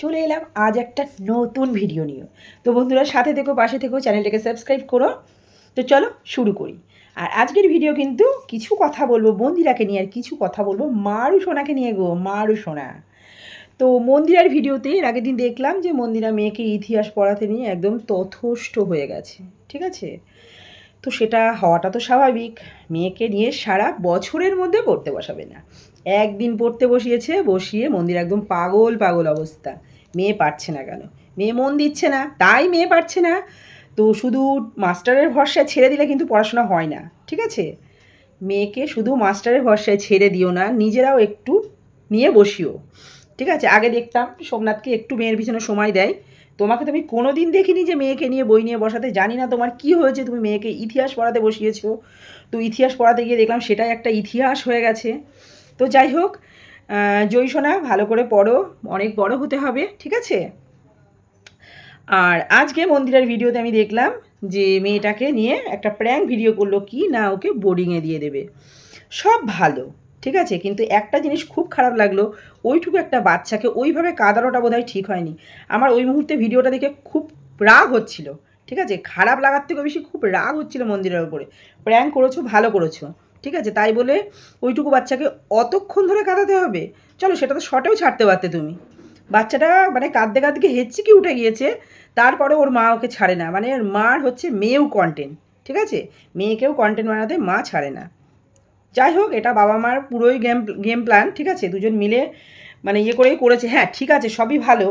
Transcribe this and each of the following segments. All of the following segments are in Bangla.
চলে এলাম আজ একটা নতুন ভিডিও নিয়ে। তো বন্ধুরা, সাথে থেকো, পাশে থেকো, চ্যানেলটাকে সাবস্ক্রাইব করো। তো চলো শুরু করি। আর আজকের ভিডিও কিন্তু কিছু কথা বলব, মন্দিরাকে নিয়ে আর কিছু কথা বলব, মারু সোনাকে নিয়ে গো, মারু সোনা। তো মন্দিরার ভিডিওতে এর আগের দিন দেখলাম যে মন্দিরা মেয়েকে ইতিহাস পড়াতে নিয়ে একদম তথস্থ হয়ে গেছে, ঠিক আছে? তো সেটা হওয়াটা তো স্বাভাবিক। মেয়েকে নিয়ে সারা বছরের মধ্যে পড়তে বসাবে না। একদিন পড়তে বসিয়েছে, বসিয়ে মন্দির একদম পাগল পাগল অবস্থা। মেয়ে পারছে না কেন? মেয়ে মন দিচ্ছে না, তাই মেয়ে পারছে না। তো শুধু মাস্টারের ভরসায় ছেড়ে দিলে কিন্তু পড়াশোনা হয় না, ঠিক আছে? মেয়েকে শুধু মাস্টারের ভরসায় ছেড়ে দিও না, নিজেরাও একটু নিয়ে বসিও, ঠিক আছে? আগে দেখতাম সোমনাথকে একটু মেয়ের পিছনে সময় দেয়। তোমাকে তো আমি কোনো দিন দেখিনি যে মেয়েকে নিয়ে বই নিয়ে বসাতে। জানি না তোমার কি হয়েছে, তুমি মেয়েকে ইতিহাস পড়াতে বসিয়েছো। তো ইতিহাস পড়াতে গিয়ে দেখলাম সেটাই একটা ইতিহাস হয়ে গেছে। তো যাই হোক জয়সোনা, ভালো করে পড়ো, অনেক বড় হতে হবে, ঠিক আছে? আর আজকে মন্দিরের ভিডিওতে আমি দেখলাম যে মেয়েটাকে নিয়ে একটা প্র্যাঙ্ক ভিডিও করল কি না ওকে বোর্ডিংয়ে দিয়ে দেবে। সব ভালো। ঠিক আছে? কিন্তু একটা জিনিস খুব খারাপ লাগল, ওইটুকু একটা বাচ্চাকে ওইভাবে কাঁদানোটা বোধহয় ঠিক হয়নি। আমার ওই মুহূর্তে ভিডিওটা দেখে খুব রাগ হচ্ছিল, ঠিক আছে? খারাপ লাগার থেকে বেশি খুব রাগ হচ্ছিল মন্দিরের উপরে। প্র্যাঙ্ক করেছ, ভালো করেছ, ঠিক আছে? তাই বলে ওইটুকু বাচ্চাকে অতক্ষণ ধরে কাঁদাতে হবে? চলো, সেটা তো শটেও ছাড়তে পারতে তুমি। বাচ্চাটা মানে কাঁদতে কাঁদতে হেঁচি কি উঠে গিয়েছে, তারপরে ওর মা ওকে ছাড়ে না। মানে ওর মার হচ্ছে মেয়েও কন্টেন্ট ঠিক আছে? মেয়েকেও কন্টেন্ট বানাতে মা ছাড়ে না। যাই হোক, এটা বাবা মার পুরোই গেম গেম প্ল্যান ঠিক আছে? দুজন মিলে মানে ইয়ে করেই করেছে। হ্যাঁ ঠিক আছে, সবই ভালো।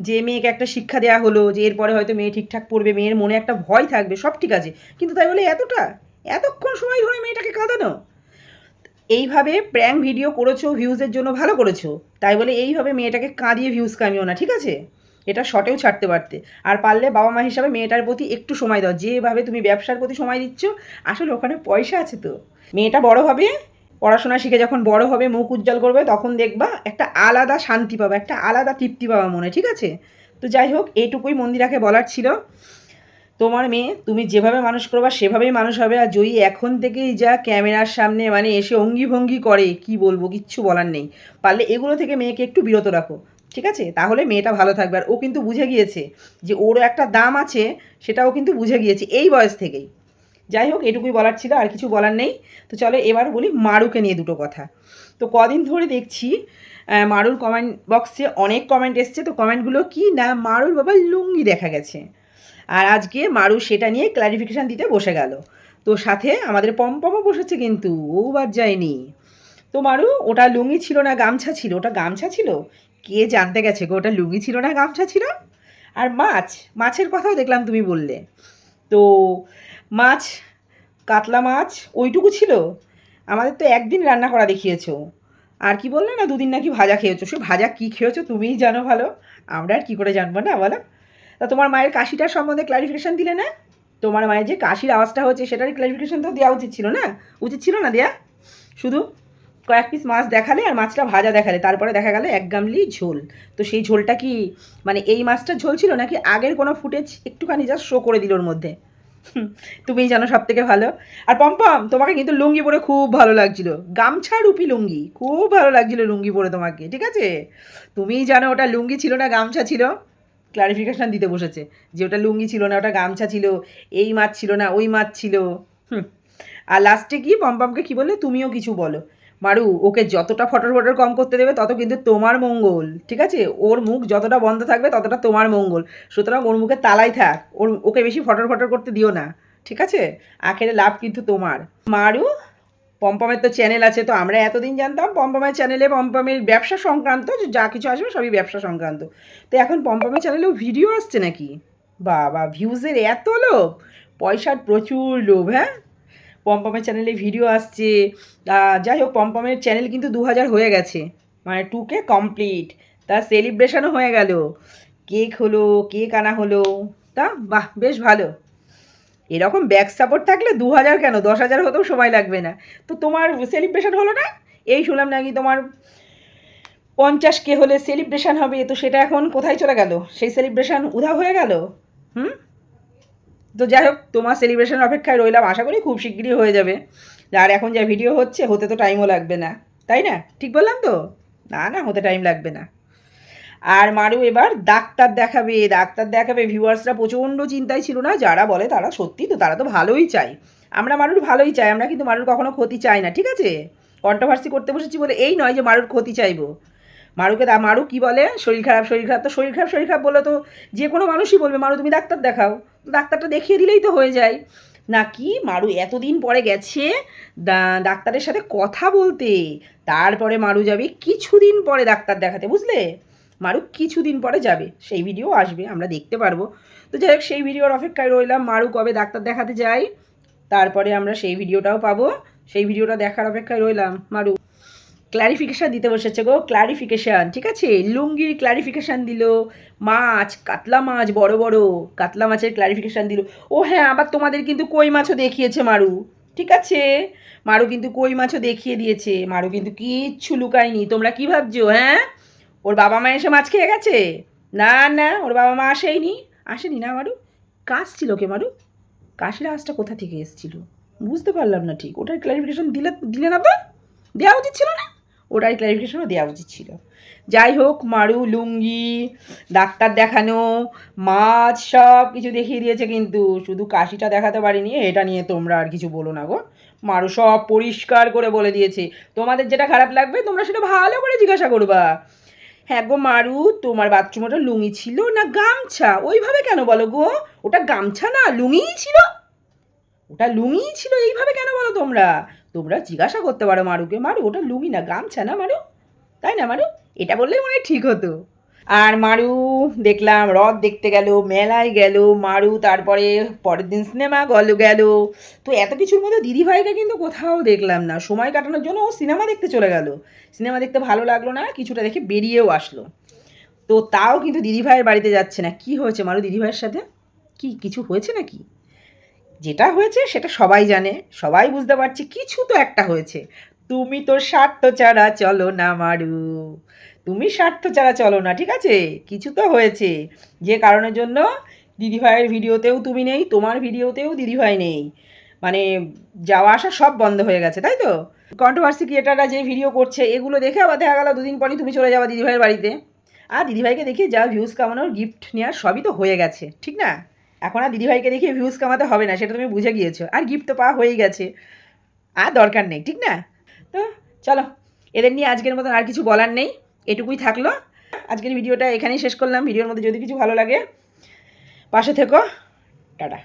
যে মেয়েকে একটা শিক্ষা দেওয়া হলো, যে এরপরে হয়তো মেয়ে ঠিকঠাক পড়বে, মেয়ের মনে একটা ভয় থাকবে, সব ঠিক আছে। কিন্তু তাই বলে এতটা? এতক্ষণ সময় ধরে মেয়েটাকে কাঁদানো? এইভাবে প্র্যাঙ্ক ভিডিও করেছ ভিউজের জন্য ভালো করেছ। তাই বলে এইভাবে মেয়েটাকে কাঁদিয়ে ভিউজ কামিও না, ঠিক আছে? এটা শর্টেও ছাড়তে পারতে। আর পারলে বাবা মা হিসাবে মেয়েটার প্রতি একটু সময় দাও। যেভাবে তুমি ব্যবসার প্রতি সময় দিচ্ছ, আসলে ওখানে পয়সা আছে তো। মেয়েটা বড় হবে, পড়াশোনা শিখে যখন বড় হবে, মুখ উজ্জ্বল করবে, তখন দেখবা একটা আলাদা শান্তি পাবা, একটা আলাদা তৃপ্তি পাবা মনে, ঠিক আছে? তো যাই হোক, এইটুকুই মন্দিরাকে বলার ছিল। তোমার মেয়ে, তুমি যেভাবে মানুষ করবা, সেভাবেই মানুষ হবে। আর জয়ী এখন থেকেই যা ক্যামেরার সামনে মানে এসে অঙ্গি ভঙ্গি করে, কি বলব, কিচ্ছু বলার নেই। পারলে এগুলো থেকে মেয়েকে একটু বিরত রাখো। ঠিক আছে? তাহলে মেয়েটা ভালো থাকবে। আর ও কিন্তু বুঝে গিয়েছে যে ওরও একটা দাম আছে, সেটাও কিন্তু বুঝে গিয়েছে এই বয়স থেকেই। যাই হোক, এটুকুই বলার ছিল, আর কিছু বলার নেই। তো চলো এবার বলি মারুকে নিয়ে দুটো কথা। তো কদিন ধরে দেখছি মারুর কমেন্ট বক্সে অনেক কমেন্ট এসছে। তো কমেন্টগুলো কি না? মারুর বাবা লুঙ্গি দেখা গেছে। আর আজকে মারু সেটা নিয়ে ক্লারিফিকেশান দিতে বসে গেল। তো সাথে আমাদের পম্পমও বসেছে কিন্তু, ও বাদ যায়নি। তো মারু, ওটা লুঙ্গি ছিল না, গামছা ছিল? ওটা গামছা ছিল? কে জানতে গেছে গো? ওটা লুঙ্গি ছিল না, গামছা ছিল? আর মাছ, মাছের কথাও দেখলাম তুমি বললে। তো মাছ, কাতলা মাছ, ওইটুকু ছিল? আমাদের তো একদিন রান্না করা দেখিয়েছো। আর কি বললে না, দুদিন নাকি ভাজা খেয়েছো? সে ভাজা কী খেয়েছো তুমিই জানো ভালো। আমরা আর কী করে জানব না বলো? তা তোমার মায়ের কাশিটার সম্বন্ধে ক্লারিফিকেশান দিলে না? তোমার মায়ের যে কাশির আওয়াজটা হচ্ছে, সেটারই ক্লারিফিকেশান তো দেওয়া উচিত ছিল না? উচিত ছিল না দেয়া? শুধু কয়েক পিস মাছ দেখালে আর মাছটা ভাজা দেখালে। তারপরে দেখা গেল এক গামলি ঝোল। তো সেই ঝোলটা কি মানে এই মাছটার ঝোল ছিল নাকি আগের কোনো ফুটেজ একটুখানি জাস্ট শো করে দিল ওর মধ্যে? তুমিই জানো সব থেকে ভালো। আর পম্পম, তোমাকে কিন্তু লুঙ্গি পরে খুব ভালো লাগছিল। গামছা রুপি লুঙ্গি, খুব ভালো লাগছিল লুঙ্গি পরে তোমাকে, ঠিক আছে? তুমিই জানো ওটা লুঙ্গি ছিল না গামছা ছিল? ক্লারিফিকেশান দিতে বসেছে যে ওটা লুঙ্গি ছিল না, ওটা গামছা ছিল, এই মাছ ছিল না, ওই মাছ ছিল। হুম আর লাস্টে কি পম্পমকে কী বললে? তুমিও কিছু বলো। মারু, ওকে যতটা ফটর ফটর কম করতে দেবে, তত কিন্তু তোমার মঙ্গল, ঠিক আছে? ওর মুখ যতটা বন্ধ থাকবে, ততটা তোমার মঙ্গল। সুতরাং ওর মুখে তালাই থাক। ওর, ওকে বেশি ফটর ফটর করতে দিও না, ঠিক আছে? আখেরে লাভ কিন্তু তোমার। মারু পম্পমের তো চ্যানেল আছে, তো আমরা এতদিন জানতাম পম্পমের চ্যানেলে পম্পমের ব্যবসা সংক্রান্ত, যা কিছু আসবে সবই ব্যবসা সংক্রান্ত। তো এখন পম্পমের চ্যানেলেও ভিডিও আসছে নাকি? বাবা ভিউজের এত লোভ। পয়সার প্রচুর লোভ হ্যাঁ? পম্পমের চ্যানেলে ভিডিও আসছে। যাই হোক, পম্পমের চ্যানেল কিন্তু দু হাজার হয়ে গেছে। মানে টুকে কমপ্লিট তার সেলিব্রেশনও হয়ে গেল। কেক হলো কেক আনা হলো। তা বাহ, বেশ ভালো। এরকম ব্যাক সাপোর্ট থাকলে দু হাজার কেন? দশ হাজার হতেও সময় লাগবে না। তো তোমার সেলিব্রেশন হলো না? এই শুনলাম নাকি তোমার পঞ্চাশ কে হলে সেলিব্রেশন হবে। তো সেটা এখন কোথায় চলে গেল? সেই সেলিব্রেশন উধাও হয়ে গেল? হুম? তো যাই হোক, তোমার সেলিব্রেশন অপেক্ষায় রইলাম। আশা করি খুব শিগগিরই হয়ে যাবে। আর এখন যা ভিডিও হচ্ছে, হতে তো টাইমও লাগবে না। তাই না? ঠিক বললাম তো? না না, হতে টাইম লাগবে না। আর মারু এবার ডাক্তার দেখাবে। ডাক্তার দেখাবে। ভিউয়ার্সরা প্রচণ্ড চিন্তায় ছিল না? যারা বলে তারা সত্যি তো, তারা তো ভালোই চায়। আমরা মারুর ভালোই চাই। আমরা কিন্তু মারুর কখনো ক্ষতি চাই না, ঠিক আছে? কন্ট্রোভার্সি করতে বসেছি বলে এই নয় যে মারুর ক্ষতি চাইব। মারুকে মারু কি বলে? শরীর খারাপ শরীর খারাপ। তো শরীর খারাপ শরীর খারাপ বলে তো যে কোনো মানুষই বলবে, মারু, তুমি ডাক্তার দেখাও। ডাক্তারটা দেখিয়ে দিলেই তো হয়ে যায়। নাকি মারু এতদিন পরে গেছে ডাক্তারের সাথে কথা বলতে, তারপরে মারু যাবে, কিছুদিন পরে ডাক্তার দেখাতে, বুঝলে? মারু কিছুদিন পরে যাবে, সেই ভিডিও আসবে, আমরা দেখতে পারব। তো যাই হোক, সেই ভিডিওর অপেক্ষায় রইলাম, মারু কবে ডাক্তার দেখাতে যাই তারপরে আমরা সেই ভিডিওটাও পাবো, সেই ভিডিওটা দেখার অপেক্ষায় রইলাম, মারু। ক্লারিফিকেশান দিতে বসেছে গো ক্লারিফিকেশান ঠিক আছে? লুঙ্গির ক্লারিফিকেশান দিল, মাছ, কাতলা মাছ, বড় বড়, কাতলা মাছের ক্লারিফিকেশান দিল। ও হ্যাঁ আবার তোমাদের কিন্তু কই মাছও দেখিয়েছে মারু, ঠিক আছে? মারু কিন্তু কই মাছও দেখিয়ে দিয়েছে, মারু কিন্তু কিচ্ছু লুকায়নি, তোমরা কি ভাবছ হ্যাঁ? ওর বাবা মা এসে মাছ খেয়ে গেছে? না না, ওর বাবা মা আসেইনি। আসেনি না মারু? কাজ ছিল কে মারু? কাশির আওয়াজটা কোথা থেকে এসেছিল? বুঝতে পারলাম না ঠিক, ওটার ক্লারিফিকেশন দিলে দিলে না তো? দেওয়া উচিত ছিল না? ওটার ক্লারিফিকেশনও দেওয়া উচিত ছিল। যাই হোক, মারু, লুঙ্গি, ডাক্তার দেখানো, মাছ সব কিছু দেখিয়ে দিয়েছে কিন্তু শুধু কাশিটা দেখাতে পারিনি, এটা নিয়ে তোমরা আর কিছু বলো না গো। মারু সব পরিষ্কার করে বলে দিয়েছে। তোমাদের যেটা খারাপ লাগবে, তোমরা সেটা ভালো করে জিজ্ঞাসা করবা। হ্যাঁ গো মারু, তোমার বাথরুম ওটা লুঙ্গি ছিল না গামছা? ওইভাবে কেন বলো গো? ওটা গামছা না, লুঙ্গিই ছিল। ওটা লুঙ্গিই ছিল, এইভাবে কেন বলো তোমরা? তোমরা জিজ্ঞাসা করতে পারো মারুকে। মারু, ওটা লুঙ্গি না, গামছা না মারু? তাই না মারু? এটা বললেই মনে হয় ঠিক হতো। আর মারু, দেখলাম, রথ দেখতে গেল, মেলায় গেল, মারু, তারপরে পরের দিন সিনেমা গল গেল। তো এত কিছুর মধ্যে দিদিভাইকে কিন্তু কোথাও দেখলাম না। সময় কাটানোর জন্য ও সিনেমা দেখতে চলে গেল। সিনেমা দেখতে ভালো লাগল না, কিছুটা দেখে বেরিয়েও আসলো। তো তাও কিন্তু দিদিভাইয়ের বাড়িতে যাচ্ছে না। কি হয়েছে মারু দিদিভাইয়ের সাথে? কি, কিছু হয়েছে নাকি? যেটা হয়েছে সেটা সবাই জানে, সবাই বুঝতে পারছে, কিছু তো একটা হয়েছে। তুমি তো স্বার্থ ছাড়া চলো না, মারু। তুমি স্বার্থ ছাড়া চলো না, ঠিক আছে? কিছু তো হয়েছে। যে কারণের জন্য দিদিভাইয়ের ভিডিওতেও তুমি নেই, তোমার ভিডিওতেও দিদিভাই নেই। মানে যাওয়া আসা সব বন্ধ হয়ে গেছে, তাই তো? কন্ট্রোভার্সি ক্রিয়েটাররা যে ভিডিও করছে, এগুলো দেখে আবার দেখা গেল দুদিন পরই তুমি চলে যাবা দিদিভাইয়ের বাড়িতে। আর দিদিভাইকে দেখে যা ভিউজ কামানোর গিফট নেওয়ার সবই তো হয়ে গেছে, ঠিক না? এখন আর দিদিভাইকে দেখে ভিউজ কামাতে হবে না, সেটা তুমি বুঝে গিয়েছো। আর গিফট তো পাওয়া হয়েই গেছে। আর দরকার নেই, ঠিক না? তো চলো, এদের নিয়ে আজকের মতন আর কিছু বলার নেই, এটুকুই থাকল। আজকের ভিডিওটা এখানেই শেষ করলাম। ভিডিওর মধ্যে যদি কিছু ভালো লাগে, পাশে থেকো। টাটা।